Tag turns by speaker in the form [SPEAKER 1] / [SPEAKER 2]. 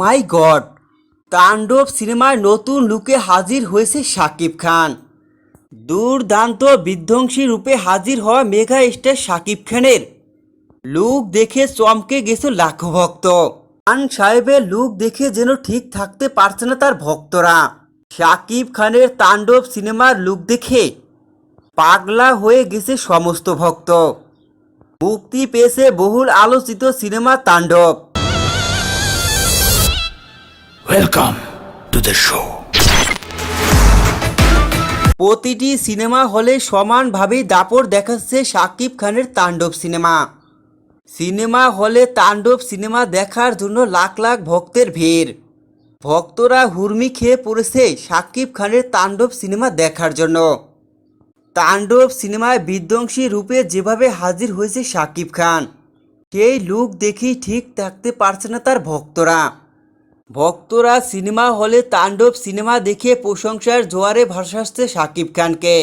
[SPEAKER 1] মাই god, তাণ্ডব সিনেমায় নতুন লুকে হাজির হয়েছে শাকিব খান। দুর্দান্ত বিধ্বংসী রূপে হাজির হওয়া মেঘা স্টার শাকিব খানের। লুক দেখে চমকে গেছে লাখো ভক্ত। খান সাহেবের লুক দেখে যেন ঠিক থাকতে পারছে না তার ভক্তরা। শাকিব খানের তাণ্ডব সিনেমার লুক দেখে পাগলা হয়ে গেছে সমস্ত ভক্ত। মুক্তি পেয়েছে বহুল আলোচিত সিনেমা তাণ্ডব।
[SPEAKER 2] Welcome to the show.
[SPEAKER 1] প্রতিটি সিনেমা হলে সমানভাবে দাপট দেখাচ্ছে শাকিব খানের তাণ্ডব সিনেমা। সিনেমা হলে তাণ্ডব সিনেমা দেখার জন্য লাখ লাখ ভক্তের ভিড়। ভক্তরা হুরমি খেয়ে পড়েছে শাকিব খানের তাণ্ডব সিনেমা দেখার জন্য। তাণ্ডব সিনেমায় বিধ্বংসী রূপে যেভাবে হাজির হয়েছে শাকিব খান, সেই লুক দেখেই ঠিক থাকতে পারছে না তার ভক্তরা। ভক্তরা সিনেমা হলে তাণ্ডব সিনেমা দেখে প্রশংসার জোয়ারে ভাসাচ্ছে শাকিব খানকে।